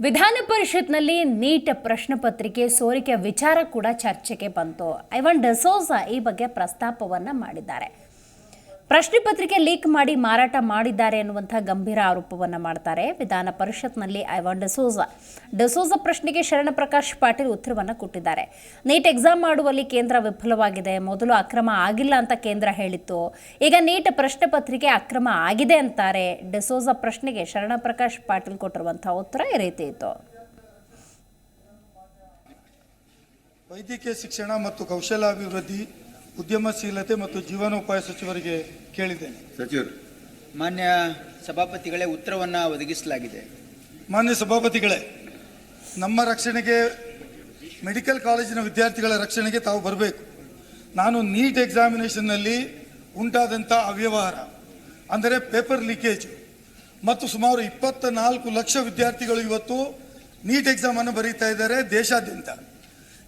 ವಿಧಾನ ಪರಿಷತ್ನಲ್ಲಿ ನೀಟ್ ಪ್ರಶ್ನೆ ಪತ್ರಿಕೆ, ಸೋರಿಕೆ ವಿಚಾರ ಕೂಡ ಚರ್ಚೆಗೆ ಬಂತು. ಐವನ್ ಡೆಸೋಸಾ ಈ ಬಗ್ಗೆ ಪ್ರಸ್ತಾಪವನ್ನು ಮಾಡಿದ್ದಾರೆ. ಪ್ರಶ್ನೆ ಪತ್ರಿಕೆ ಲೀಕ್ ಮಾಡಿ ಮಾರಾಟ ಮಾಡಿದ್ದಾರೆ ಎನ್ನುವಂಥ ಗಂಭೀರ ಆರೋಪವನ್ನು ಮಾಡ್ತಾರೆ ವಿಧಾನ ಪರಿಷತ್ನಲ್ಲಿ ಐವಾನ್ ಡೆಸೋಜಾ. ಡೆಸೋಜಾ ಪ್ರಶ್ನೆಗೆ ಶರಣ ಪ್ರಕಾಶ್ ಪಾಟೀಲ್ ಉತ್ತರವನ್ನು ಕೊಟ್ಟಿದ್ದಾರೆ. ನೀಟ್ ಎಕ್ಸಾಮ್ ಮಾಡುವಲ್ಲಿ ಕೇಂದ್ರ ವಿಫಲವಾಗಿದೆ, ಮೊದಲು ಅಕ್ರಮ ಆಗಿಲ್ಲ ಅಂತ ಕೇಂದ್ರ ಹೇಳಿತ್ತು, ಈಗ ನೀಟ್ ಪ್ರಶ್ನೆ ಪತ್ರಿಕೆ ಅಕ್ರಮ ಆಗಿದೆ ಅಂತಾರೆ. ಡೆಸೋಜಾ ಪ್ರಶ್ನೆಗೆ ಶರಣ ಪ್ರಕಾಶ್ ಪಾಟೀಲ್ ಕೊಟ್ಟಿರುವಂತಹ ಉತ್ತರ ಈ ರೀತಿ ಇತ್ತು. ವೈದ್ಯಕೀಯ ಶಿಕ್ಷಣ ಮತ್ತು ಕೌಶಲಾಭಿವೃದ್ಧಿ ಉದ್ಯಮಶೀಲತೆ ಮತ್ತು ಜೀವನೋಪಾಯ ಸಚಿವರಿಗೆ ಕೇಳಿದ್ದೇನೆ. ಸಚಿವರು. ಮಾನ್ಯ ಸಭಾಪತಿಗಳೇ ಉತ್ತರವನ್ನು ಒದಗಿಸಲಾಗಿದೆ. ಮಾನ್ಯ ಸಭಾಪತಿಗಳೇ ನಮ್ಮ ರಕ್ಷಣೆಗೆ ಮೆಡಿಕಲ್ ಕಾಲೇಜಿನ ವಿದ್ಯಾರ್ಥಿಗಳ ರಕ್ಷಣೆಗೆ ತಾವು ಬರಬೇಕು. ನಾನು ನೀಟ್ ಎಕ್ಸಾಮಿನೇಷನ್ನಲ್ಲಿ ಉಂಟಾದಂಥ ಅವ್ಯವಹಾರ ಅಂದರೆ ಪೇಪರ್ ಲೀಕೇಜ್ ಮತ್ತು ಸುಮಾರು ಇಪ್ಪತ್ತ ನಾಲ್ಕು ಲಕ್ಷ ವಿದ್ಯಾರ್ಥಿಗಳು ಇವತ್ತು ನೀಟ್ ಎಕ್ಸಾಮನ್ನು ಬರೀತಾ ಇದ್ದಾರೆ ದೇಶಾದ್ಯಂತ.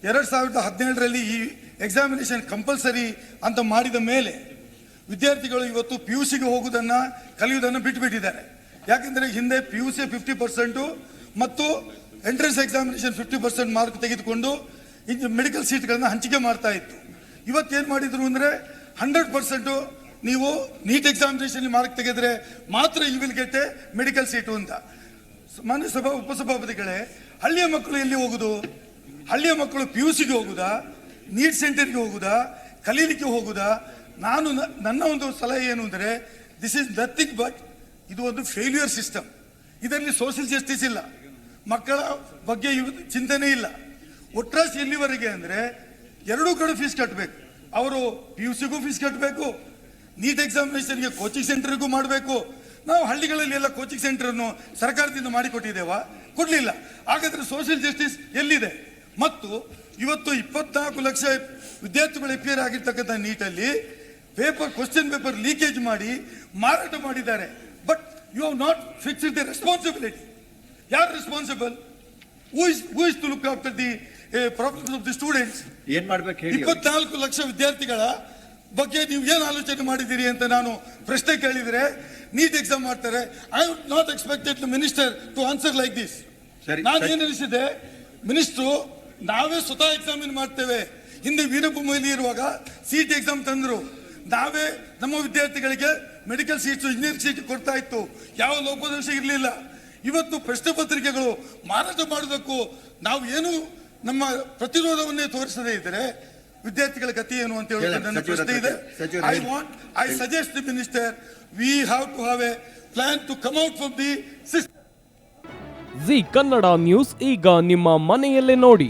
ಎರಡು ಸಾವಿರದ ಹದಿನೇಳರಲ್ಲಿ ಈ ಎಕ್ಸಾಮಿನೇಷನ್ ಕಂಪಲ್ಸರಿ ಅಂತ ಮಾಡಿದ ಮೇಲೆ ವಿದ್ಯಾರ್ಥಿಗಳು ಇವತ್ತು ಪಿ ಯು ಸಿಗೆ ಹೋಗುವುದನ್ನು ಕಲಿಯುವುದನ್ನು ಬಿಟ್ಟುಬಿಟ್ಟಿದ್ದಾರೆ ಯಾಕೆಂದರೆ ಹಿಂದೆ P U C fifty percent ಮತ್ತು entrance examination fifty percent mark ತೆಗೆದುಕೊಂಡು ಇದು ಮೆಡಿಕಲ್ ಸೀಟ್ಗಳನ್ನು ಹಂಚಿಕೆ ಮಾಡ್ತಾ ಇತ್ತು. ಇವತ್ತೇನು ಮಾಡಿದ್ರು ಅಂದರೆ ಹಂಡ್ರೆಡ್ ಪರ್ಸೆಂಟು ನೀವು ನೀಟ್ ಎಕ್ಸಾಮಿನೇಷನ್ ಮಾರ್ಕ್ ತೆಗೆದರೆ ಮಾತ್ರ you will get a medical seat ಅಂತ. ಮಾನ್ಯ ಸಭಾ ಉಪಸಭಾಪತಿಗಳೇ, ಹಳ್ಳಿಯ ಮಕ್ಕಳು ಎಲ್ಲಿ ಹೋಗುದು? ಹಳ್ಳಿಯ ಮಕ್ಕಳು ಪಿ ಯು ಸಿಗೆ ಹೋಗುದಾ? ನೀಟ್ ಸೆಂಟರ್ಗೆ ಹೋಗುದಾ? ಕಲೀಲಿಕ್ಕೆ ಹೋಗುದಾ? ನಾನು ನನ್ನ ಒಂದು ಸಲಹೆ ಏನು ಅಂದರೆ ದಿಸ್ ಇಸ್ ನಥಿಂಗ್ ಬಟ್ ಇದು ಒಂದು ಫೇಲ್ಯೂರ್ ಸಿಸ್ಟಮ್ ಇದರಲ್ಲಿ ಸೋಷಿಯಲ್ ಜಸ್ಟಿಸ್ ಇಲ್ಲ. ಮಕ್ಕಳ ಬಗ್ಗೆ ಚಿಂತನೆ ಇಲ್ಲ. ಒಟ್ರಾಸ್ ಎಲ್ಲಿವರೆಗೆ ಅಂದರೆ, ಎರಡೂ ಕಡೆ ಫೀಸ್ ಕಟ್ಟಬೇಕು ಅವರು ಪಿ ಯು ಸಿಗೂ ಫೀಸ್ ಕಟ್ಟಬೇಕು ನೀಟ್ ಎಕ್ಸಾಮಿನೇಷನ್ಗೆ ಕೋಚಿಂಗ್ ಸೆಂಟರ್ಗೂ ಮಾಡಬೇಕು. ನಾವು ಹಳ್ಳಿಗಳಲ್ಲಿ ಎಲ್ಲ ಕೋಚಿಂಗ್ ಸೆಂಟರನ್ನು ಸರ್ಕಾರದಿಂದ ಮಾಡಿಕೊಟ್ಟಿದ್ದೇವಾ? ಕೊಡಲಿಲ್ಲ. ಹಾಗಾದರೆ ಸೋಷಿಯಲ್ ಜಸ್ಟಿಸ್ ಎಲ್ಲಿದೆ? ಮತ್ತು ಇವತ್ತು ಇಪ್ಪತ್ನಾಲ್ಕು ಲಕ್ಷ ವಿದ್ಯಾರ್ಥಿಗಳು ಎಪಿಯರ್ ಆಗಿರ್ತಕ್ಕಂಥ ನೀಟಲ್ಲಿ ಪೇಪರ್ ಕ್ವಶನ್ ಪೇಪರ್ ಲೀಕೇಜ್ ಮಾಡಿ ಮಾರಾಟ ಮಾಡಿದ್ದಾರೆ. But you have not fixed the responsibility ಯಾರು responsible who is who is to look after the problems of the students ಏನ್ ಮಾಡ್ಬೇಕು ಹೇಳಿ. ಇಪ್ಪತ್ನಾಲ್ಕು ಲಕ್ಷ ವಿದ್ಯಾರ್ಥಿಗಳ ಬಗ್ಗೆ ನೀವು ಏನು ಆಲೋಚನೆ ಮಾಡಿದ್ದೀರಿ ಅಂತ ನಾನು ಪ್ರಶ್ನೆ ಕೇಳಿದರೆ ನೀಟ್ ಎಕ್ಸಾಮ್ ಮಾಡ್ತಾರೆ. I would not expected minister to answer like this ಸರಿ, ನಾನು. ಏನು ಅನಿಸಿದೆ ಮಿನಿಸ್ಟ್ರು ನಾವೇ ಸ್ವತಃ ಎಕ್ಸಾಮಿನ್ ಮಾಡ್ತೇವೆ. ಹಿಂದೆ ವೀರಭೂಮಿಯಲ್ಲಿ ಇರುವಾಗ ಸೀಟ್ ಎಕ್ಸಾಮ್ ತಂದ್ರು. ನಾವೇ ನಮ್ಮ ವಿದ್ಯಾರ್ಥಿಗಳಿಗೆ ಮೆಡಿಕಲ್ ಸೀಟ್ಸ್ ಇಂಜಿನಿಯರಿಂಗ್ ಸೀಟ್ ಕೊಡ್ತಾ ಇತ್ತು. ಯಾವ ಲೋಪದೋಷ ಇರಲಿಲ್ಲ. ಇವತ್ತು ಪ್ರಶ್ನೆ ಪತ್ರಿಕೆಗಳು ಮಾರಾಟ ಮಾಡೋದಕ್ಕೂ ನಾವು ಏನು ನಮ್ಮ ಪ್ರತಿರೋಧವನ್ನೇ ತೋರಿಸದೇ ಇದ್ದರೆ ವಿದ್ಯಾರ್ಥಿಗಳ ಗತಿ ಏನು ಅಂತ ಹೇಳಿ ನನ್ನ ಪ್ರಶ್ನೆ ಇದೆ. I. Want I suggest the minister we have to have a plan to come out from the system Zee Kannada News ಈಗ ನಿಮ್ಮ ಮನೆಯಲ್ಲೇ ನೋಡಿ.